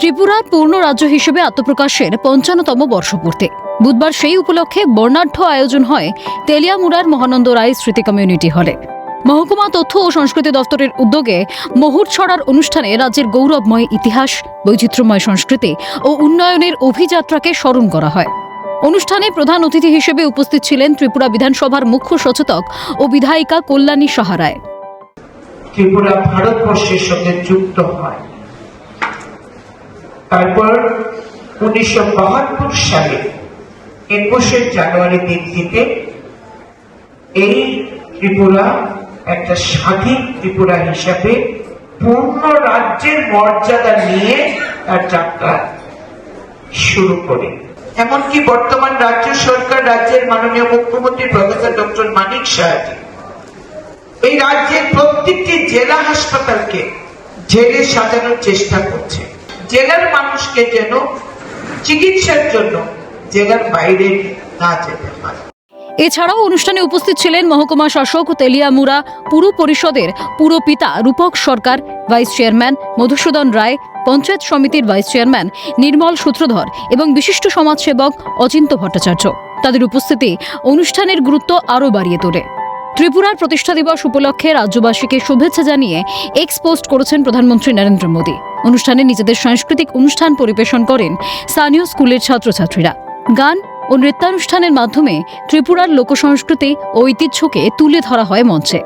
ত্রিপুরার পূর্ণ রাজ্য হিসেবে আত্মপ্রকাশের পঞ্চান্নতম বর্ষপূর্তি। বুধবার সেই উপলক্ষে বর্ণাঢ্য আয়োজন হয় তেলিয়ামুড়ার মহানন্দ রায় স্মৃতি কমিউনিটি হলে। মহকুমা তথ্য ও সংস্কৃতি দপ্তরের উদ্যোগে মহুর ছড়ার অনুষ্ঠানে রাজ্যের গৌরবময় ইতিহাস, বৈচিত্র্যময় সংস্কৃতি ও উন্নয়নের অভিযাত্রাকে স্মরণ করা হয়। অনুষ্ঠানে প্রধান অতিথি হিসেবে উপস্থিত ছিলেন ত্রিপুরা বিধানসভার মুখ্য সচেতক ও বিধায়িকা কল্যাণী সাহারায় ত্রিপুরা ভারতবর্ষের সঙ্গে যুক্ত হয়। তারপর উনিশশো বাহাত্তর সালে, একুশে জানুয়ারি দিনটিতে এই ত্রিপুরা, একটা স্বাধীন ত্রিপুরা হিসাবে পূর্ণ রাজ্যের মর্যাদা নিয়ে তার যাত্রা শুরু করে। এমনকি বর্তমান রাজ্য সরকার, রাজ্যের মাননীয় মুখ্যমন্ত্রী প্রফেসর ডক্টর মানিক সাহাজি এই রাজ্যের প্রত্যেকটি জেলা হাসপাতালকে জেলে সাজানোর চেষ্টা করছে। জেলার মানুষকে যেন চিকিৎসার জন্য জেলার বাইরে না যেতে হয় এছাড়াও অনুষ্ঠানে উপস্থিত ছিলেন মহকুমা শাসক তেলিয়ামুড়া পুর পরিষদের পুরপিতা রূপক সরকার, ভাইস চেয়ারম্যান মধুসূদন রায়, পঞ্চায়েত সমিতির ভাইস চেয়ারম্যান নির্মল সূত্রধর এবং বিশিষ্ট সমাজসেবক অচিন্ত ভট্টাচার্য। তাদের উপস্থিতি অনুষ্ঠানের গুরুত্ব আরও বাড়িয়ে তোলে। ত্রিপুরার প্রতিষ্ঠা দিবস উপলক্ষে রাজ্যবাসীকে শুভেচ্ছা জানিয়ে এক্স পোস্ট করেছেন প্রধানমন্ত্রী নরেন্দ্র মোদী। অনুষ্ঠানে নিজেদের সাংস্কৃতিক অনুষ্ঠান পরিবেশন করেন স্থানীয় স্কুলের ছাত্রছাত্রীরা। গান ও নৃত্যানুষ্ঠানের মাধ্যমে ত্রিপুরার লোকসংস্কৃতি ও ঐতিহ্যকে তুলে ধরা হয় মঞ্চে।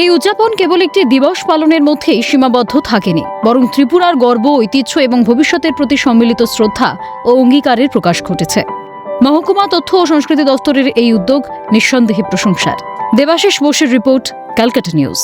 এই উদযাপন কেবল একটি দিবস পালনের মধ্যেই সীমাবদ্ধ থাকেনি, বরং ত্রিপুরার গর্ব, ঐতিহ্য এবং ভবিষ্যতের প্রতি সম্মিলিত শ্রদ্ধা ও অঙ্গীকারের প্রকাশ ঘটেছে। মহকুমা তথ্য ও সংস্কৃতি দপ্তরের এই উদ্যোগ নিঃসন্দেহে প্রশংসার। দেবাশিস বোসের রিপোর্ট ক্যালকাটা নিউজ।